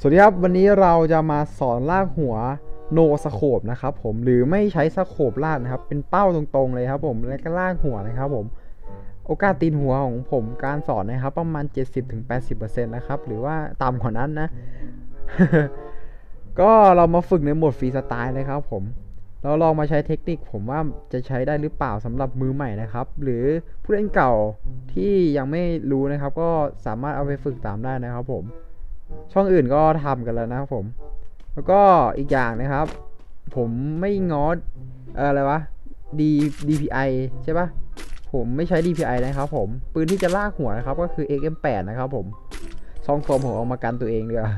สวัสดีครับ วันนี้เราจะมาสอนลากหัวโนสโคปนะครับผมหรือไม่ใช้สโคปลากนะครับ เป็นเป้าตรงๆเลยครับผมแล้วก็ลากหัวนะครับผมโอกาสตีนหัวของผมการสอนนะครับ ประมาณ 70-80%นะครับหรือว่าต่ำกว่านั้นนะ ก็เรามาฝึกในโหมดฟรีสไตล์นะครับผมเราลองมาใช้เทคนิคผมว่าจะใช้ได้หรือเปล่าสำหรับมือใหม่นะครับ หรือผู้เล่นเก่าที่ยังไม่รู้นะครับ ก็สามารถเอาไปฝึกตามได้นะครับผม ช่องอื่นก็ทำกันแล้วนะครับผม แล้วก็อีกอย่างนะครับ ผมไม่งอเอ่ออะไรวะ D DPI ใช่ปะผมไม่ใช้ DPI นะครับผม ปืนที่จะลากหัวนะครับ ก็คือ XM8 นะครับผมซองโฟมผมเอามากันตัวเองเดีกว่า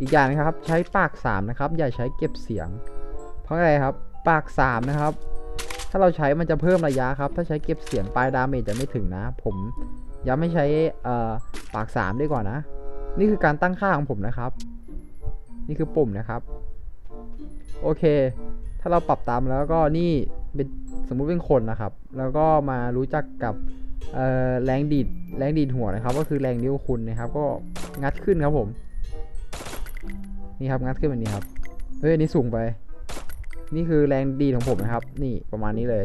อีกอย่างนะครับ ใช้ปาก 3 นะครับ อย่าใช้เก็บเสียง เพราะอะไรครับ ปาก 3 นะครับ ถ้าเราใช้มันจะเพิ่มระยะครับ ถ้าใช้เก็บเสียงปลายดาเมจจะไม่ถึงนะ ผมย้ำไม่ใช้ปาก 3ดีกว่านะ นี่คือการตั้งค่าของผมนะครับ นี่คือปุ่มนะครับ โอเค ถ้าเราปรับตามแล้วก็นี่เป็นสมมุติเป็นคนนะครับ แล้วก็มารู้จักกับแรงดีดแรงดีดหัวนะครับ ก็คือแรงนิ้วคุณนะครับ ก็งัดขึ้นครับผม นี่ครับงัดขึ้นแบบนี้ครับเฮ้ยนนี้สูงไป นี่คือแรงดีดของผมนะครับ นี่ประมาณนี้เลย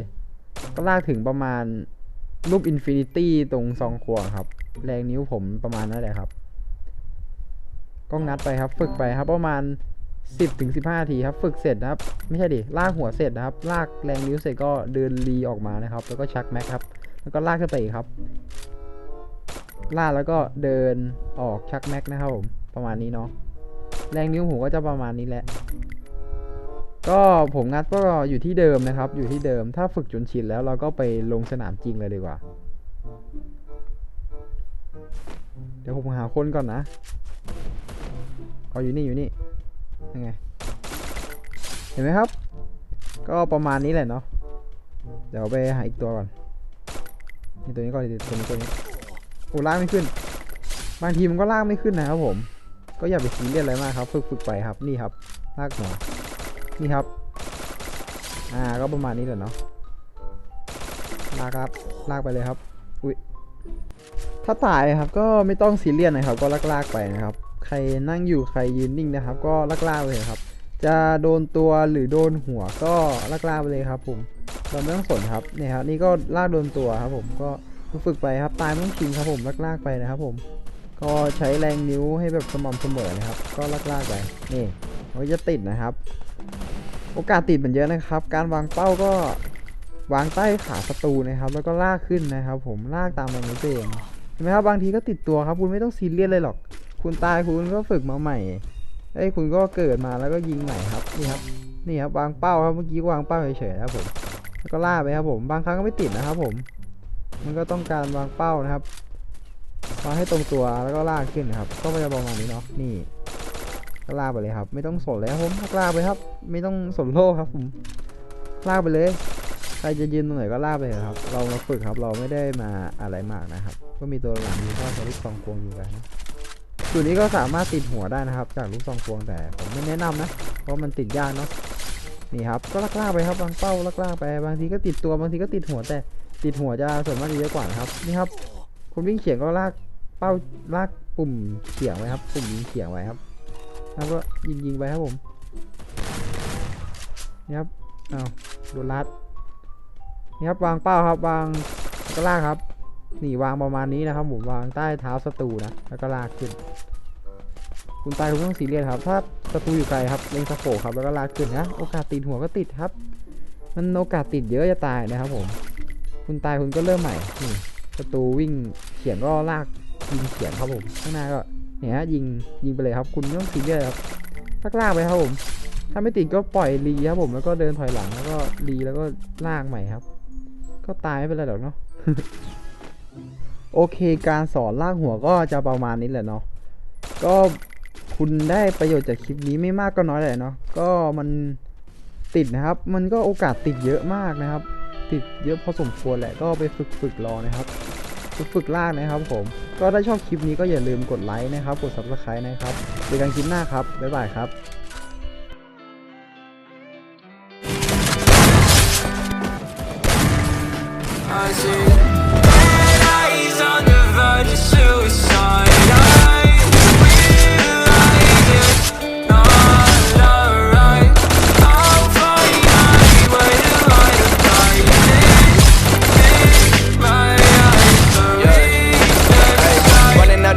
ก็ลากถึงประมาณรูปอินฟินิตี้ตรงซองควงครับ แรงนิ้วผมประมาณนั้นแหละครับ ก็งัดไปครับ ฝึกไปครับประมาณ 10ถึง15นาทีครับ ฝึกเสร็จนะครับ ไม่ใช่ดิลากหัวเสร็จนะครับ ลากแรงนิ้วเสร็จก็เดินรีออกมานะครับ แล้วก็ชักแม็กครับ แล้วก็ลากขึ้นไปอีกครับ ลากแล้วก็เดินออกชักแม็กนะครับผมประมาณนี้เนาะแรงนิ้วผมก็จะประมาณนี้แหละ ก็ผมงัดก็อยู่ที่เดิมนะครับ อยู่ที่เดิมถ้าฝึกจนชินแล้วเราก็ไปลงสนามจริงเลยดีกว่า เดี๋ยวผมหาคนก่อนนะ ออยู่นี่อยู่นี่ยังไง เห็นไหมครับ ก็ประมาณนี้แหละเนาะ เดี๋ยวไปหาอีกตัวก่อนนี่ตัวนี้ก่อนดิตัวนี้ตัวนี้โอ้ลากไม่ขึ้น บางทีมันก็ลากไม่ขึ้นนะครับผม ก็อย่าไปซีเรียสอะไรมากครับฝึกฝึกไปครับ นี่ครับ ลากหัวนี่ครับ อ่า ก็ประมาณนี้แหละเนาะ ลากครับ ลากไปเลยครับ อุ้ยถ้าตายครับก็ไม่ต้องซีเรียสนะครับ ก็ลากๆไปนะครับ ใครนั่งอยู่ใครยืนนิ่งนะครับ ก็ลากๆไปเลยครับ จะโดนตัวหรือโดนหัวก็ลากๆไปเลยครับ ผมเราไม่ต้องสนครับเนี่ยครับนี่ก็ลากโดนตัวครับ ผมก็ฝึกไปครับตายไม่ต้องชิงครับผมลากๆไปนะครับ ผม ก็ใช้แรงนิ้วให้แบบสม่ำเสมอนะครับ ก็ลากๆไปนี่มันจะติดนะครับ โอกาสติดมันเยอะนะครับ การวางเป้าก็วางใต้ขาศัตรูนะครับ แล้วก็ลากขึ้นนะครับ ผมลากตามแรงนิ้วเองเห็นไหมครับบางทีก็ติดตัวครับ คุณไม่ต้องซีเรียสเลยหรอก คุณตายคุณก็ฝึกมาใหม่เอ้ยคุณก็เกิดมาแล้วก็ยิงใหม่ครับนี่ครับนี่ครับวางเป้าครับเมื่อกี้วางเป้าเฉยๆนะครับผมแล้วก็ล่าไปครับผมบางครั้งก็ไม่ติดนะครับผม มันก็ต้องการวางเป้านะครับวางให้ตรงตัวแล้วก็ลากขึ้นนะครับ ก็จะประมาณนี้เนาะนี่ ก็ลากไปเลยครับ ไม่ต้องสนเลยครับผมลากไปครับ ไม่ต้องสนโลกครับผมลากไปเลยใครจะยืนตรงไหนก็ลากไปเถอะครับ เรามาฝึกครับเราไม่ได้มาอะไรมากนะครับ ก็มีตัวหลังมีข้อสลิปซองควงอยู่กันนะ ตัวนี้ก็สามารถติดหัวได้นะครับ จากลูกซองควงแต่ผมไม่แนะนำนะ เพราะมันติดยากเนาะนี่ครับก็ลากๆไปครับบางเป้าลากๆไปบางทีก็ติดตัวบางทีก็ติดหัวแต่ติดหัวจะส่วนมากจะเยอะกว่านะครับนี่ครับคนวิ่งเฉียงก็ลากเป้าลากปุ่มเฉียงไว้ครับ ปุ่มยิงเฉียงไว้ครับแล้วก็ยิงยิงๆไปครับผมนี่ครับอ้าวโดนลัดนี่ครับวางเป้าครับวางก็ลากครับ นี่วางประมาณนี้นะครับผมวางใต้เท้าศัตรูนะแล้วก็ลากขึ้น คุณตายคุณต้องซีเรียสครับ ถ้าศัตรูอยู่ไกลครับเล็งสะโพกครับแล้วก็ลากขึ้นนะโอกาสติดหัวก็ติดครับ มันโอกาสติดเยอะจะตายนะครับผม คุณตายคุณก็เริ่มใหม่นี่ศัตรูวิ่งเขียงก็ลากยิงเขียงครับผมข้างหน้าก็เนี่ยฮะยิงยิงไปเลยครับ คุณต้องซีเรียสครับลากลากไปครับผมถ้าไม่ติดก็ปล่อยรีครับผมแล้วก็เดินถอยหลังแล้วก็รีแล้วก็ลากใหม่ครับ ก็ตายไม่เป็นไรหรอกเนาะ โอเคการสอนลากหัวก็จะประมาณนี้แหละเนาะก็คุณได้ประโยชน์จากคลิปนี้ไม่มากก็น้อยเลยเนาะก็มันติดนะครับ มันก็โอกาสติดเยอะมากนะครับ ติดเยอะพอสมควรแหละก็ไปฝึกฝึกรอนะครับฝึกฝึกลากนะครับผม ก็ถ้าชอบคลิปนี้ก็อย่าลืมกดไลค์นะครับ กด subscribe นะครับเจอกันคลิปหน้าครับบ๊ายบายครับ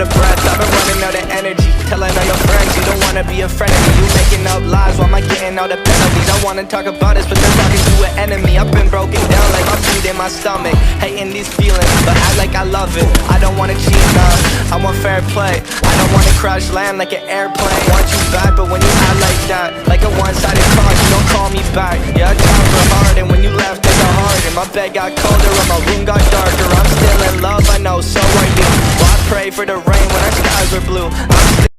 out of breath, I've been running out of energy. Telling all your friends you don't wanna be a friend of me. You making up lies, why am I getting all the penalties? I wanna talk about this, but they're talking to an enemy. I've been broken down like my food in my stomach. Hating these feelings, but act like I love it. I don't wanna cheat, nah. I want fair play. I don't wanna crash land like an airplane. Want you back, but when you act like that, like a one-sided card, you don't call me back. Yeah, I tried real hard, and when you left, I got hard, and my bed got colder, and my room got darker. I for the rain when our skies were blue.